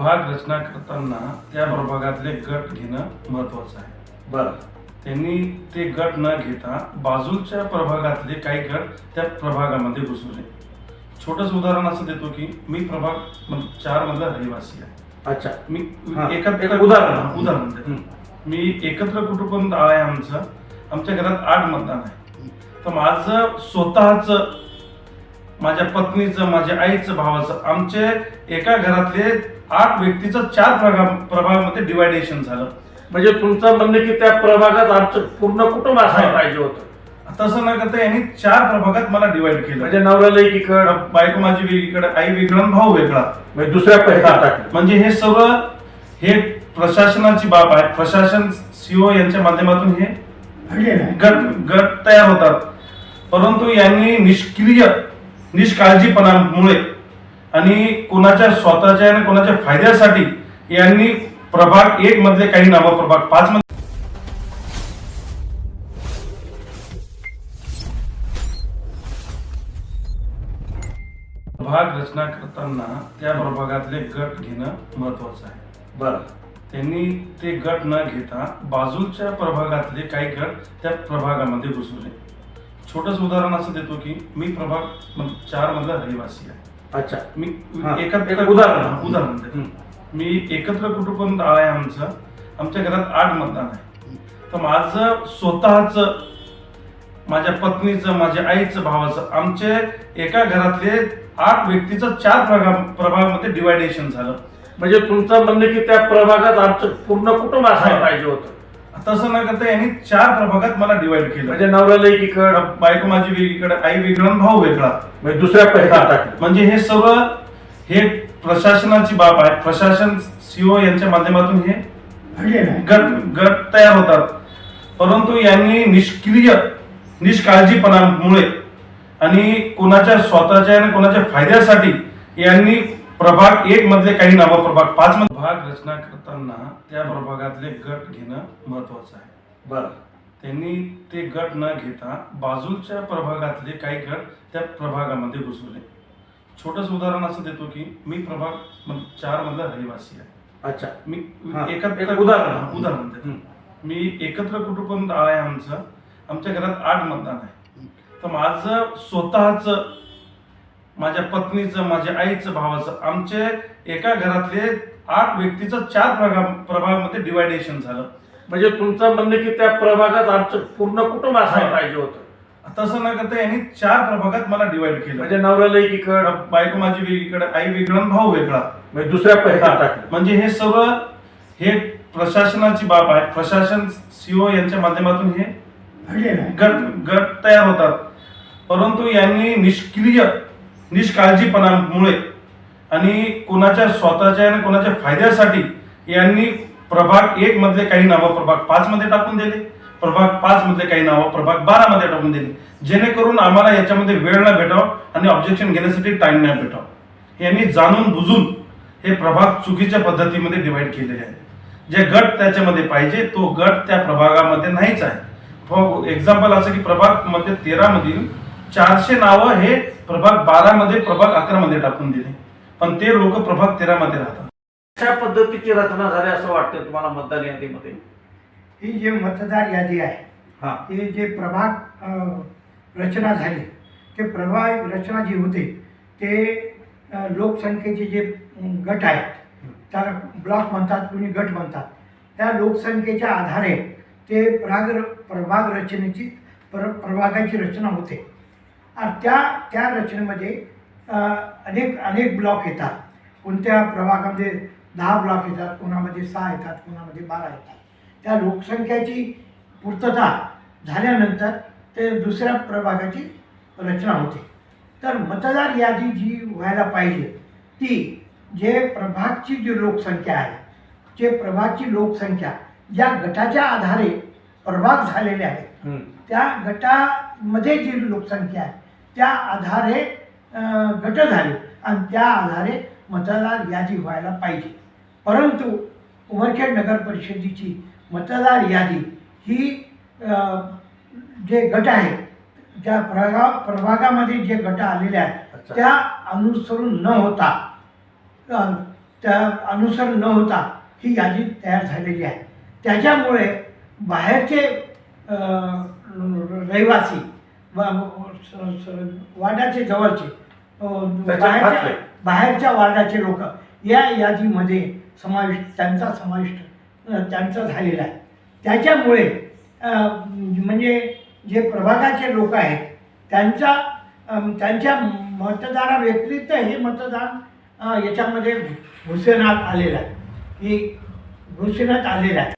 प्रभाग रचना करताना त्या प्रभागातले गट घेणं महत्वाचं आहे. बरं. त्यांनी ते गट न घेता बाजूच्या प्रभागातले काही गट त्या प्रभागामध्ये घुसवले. छोटंच उदाहरण असं देतो की मी प्रभाग चार मधला रहिवासी आहे. अच्छा. मी एकत्र एक उदाहरण. उदाहरण देतो. मी एकत्र कुटुंब आहे आमचं. आमच्या घरात आठ मतदान आहे. तर माझं स्वतःच माझ्या पत्नीचं माझ्या आईचं भावाचं आमचे एका घरातले आठ व्यक्तीचं चार प्रभाग प्रभागामध्ये डिवायडेशन झालं. म्हणजे तुमचं म्हणणं की त्या प्रभागात आमचं पूर्ण कुटुंब असायला हा. पाहिजे होतं. तसं न करता यांनी चार प्रभागात मला डिवाइड केलं. म्हणजे नवऱ्याला एकीकडं बायको माझी वेगळीकडे आई वेगळा आणि भाऊ वेगळा. म्हणजे दुसऱ्या टाकलं म्हणजे हे सर्व हे प्रशासनाची बाब आहे. प्रशासन सीओ यांच्या माध्यमातून हे गट गट तयार होतात. परंतु यांनी निष्क्रिय निष्काळजीपणामुळे आणि कोणाच्या स्वतःच्या आणि कोणाच्या फायद्यासाठी यांनी प्रभाग एक मधले काही नावं प्रभाग पाच मध्ये प्रभाग रचना करताना त्या प्रभागातले गट घेणं महत्वाचं आहे. बरं. त्यांनी ते गट न घेता बाजूच्या प्रभागातले काही गट त्या प्रभागामध्ये घुसवले. छोटंच उदाहरण असं देतो की मी प्रभाग चार मधला रहिवासी आहे. अच्छा. मी हा, एकत्र एक उदाहरण. उदाहरण देतो. मी एकत्र कुटुंब आहे आमचं. आमच्या घरात आठ मतदान आहे. तर माझं स्वतःच माझ्या पत्नीचं माझ्या आईचं भावाचं आमचे एका घरातले आठ व्यक्तीचं चार प्रभाग प्रभागामध्ये डिवायडेशन झालं. म्हणजे तुमचं म्हणणं की त्या प्रभागात आमचं पूर्ण कुटुंब असायला. पाहिजे होतं. तसं न करता यांनी चार प्रभागात मला डिवाइड केलं. म्हणजे नवऱ्याला एकीकडं बायको माझी वेगळीकडे आई वेगळा आणि भाऊ वेगळा. म्हणजे दुसऱ्या टाकलं. म्हणजे हे सर्व हे प्रशासनाची बाब आहे. प्रशासन सीओ यांच्या माध्यमातून हे गट गट तयार होतात. परंतु यांनी निष्क्रिय निष्काळजीपणामुळे आणि कोणाच्या स्वतःच्या आणि कोणाच्या फायद्यासाठी यांनी प्रभाग एक मधले काही नावं प्रभाग पाच मध्ये भाग रचना करताना त्या प्रभागातले गट घेणं महत्वाचं आहे. बरं. त्यांनी ते गट न घेता बाजूच्या प्रभागातले काही गट त्या प्रभागामध्ये घुसवले. छोटंच उदाहरण असं देतो की मी प्रभाग चार मधला रहिवासी आहे. अच्छा. मी हा, एकत्र एक उदाहरण. हा, उदाहरण देतो. मी एकत्र कुटुंब आहे आमचं. आमच्या घरात आठ मतदान आहे. तर माझं स्वतःच माझ्या पत्नीचं माझ्या आईचं भावाचं आमचे एका घरातले आठ व्यक्तीचं चार प्रभाग प्रभागामध्ये डिवायडेशन झालं. म्हणजे तुमचं म्हणणं की त्या प्रभागात आमचं पूर्ण कुटुंब असायला. पाहिजे होतं. तसं न करता यांनी चार प्रभागात मला डिवाइड केलं. म्हणजे नवऱ्याला एकीकडं बायको माझी वेगळीकडे आई वेगळा आणि भाऊ वेगळा. म्हणजे दुसऱ्या टाकलं. म्हणजे हे सर्व हे प्रशासनाची बाब आहे. प्रशासन सीओ यांच्या माध्यमातून हे गट गट तयार होतात. परंतु यांनी निष्क्रिय निष्काळजीपणामुळे आणि कोणाच्या स्वतःच्या आणि कोणाच्या फायद्यासाठी यांनी प्रभाग एक मधले काही नावं प्रभाग पाच मध्ये टाकून दिले. प्रभाग पाच मधले काही नावं प्रभाग बारा मध्ये टाकून दिले. जेणेकरून आम्हाला याच्यामध्ये वेळ नाही भेटावं आणि ऑब्जेक्शन घेण्यासाठी टाइम नाही भेटावं. यांनी जाणून बुजून हे प्रभाग चुकीच्या पद्धतीमध्ये डिवाइड केलेले आहेत. जे गट त्याच्यामध्ये पाहिजे तो गट त्या प्रभागामध्ये नाहीच आहे. फॉर एक्झाम्पल असं की प्रभागमध्ये तेरा मधील चारशे नावं हे प्रभाग बारा मध्ये प्रभाग अकरा मध्ये टाकून दिले. पण ते लोक प्रभाग तेरा मध्ये राहतात. अशा पद्धतीची रचना झाली असं वाटतं तुम्हाला मतदान यादीमध्ये? ही जे मतदार यादी आहे हा. हे जे प्रभाग अ, रचना झाली ते प्रभाग रचना जी होते ते अ, लोकसंख्येचे जे गट आहेत त्याला ब्लॉक म्हणतात कुणी गट म्हणतात त्या लोकसंख्येच्या आधारे ते प्रभाग प्रभाग रचनेची प्र प्रभागाची रचना होते. त्या त्या रचनेमध्ये अनेक अनेक ब्लॉक येतात. कोणत्या प्रभागामध्ये दहा ब्लॉक येतात कोणामध्ये सहा येतात कोणामध्ये बारा येतात. त्या लोकसंख्येची पूर्तता झाल्यानंतर ते दुसऱ्या प्रभागाची रचना होते. तर मतदार यादी जी व्हायला पाहिजे ती जे प्रभागची जी लोकसंख्या आहे जे प्रभागची लोकसंख्या ज्या गटाच्या आधारे प्रभाग झालेले आहेत. त्या गटामध्ये जी लोकसंख्या आहे त्या आधारे गट झाले आणि त्या आधारे मतदार यादी व्हायला पाहिजे परंतु उमरखेड नगर परिषदेची मतदार यादी ही जे गट आहे ज्या प्रगा प्रभागामध्ये जे गट आलेले आहेत. त्या अनुसरून न होता त्या अनुसरण न होता ही यादी तयार झालेली आहे त्याच्यामुळे बाहेरचे रहिवासी वार्डाचे जवळचे. बाहेरच्या. बाहेरच्या वार्डाचे लोक. या यादीमध्ये समाविष्ट त्यांचा समाविष्ट त्यांचा झालेला आहे. त्याच्यामुळे म्हणजे जे प्रभागाचे लोक आहेत त्यांचा त्यांच्या मतदाराव्यतिरिक्त हे मतदान याच्यामध्ये घुसवण्यात आलेलं आहे. की घुसवण्यात आलेलं आहे.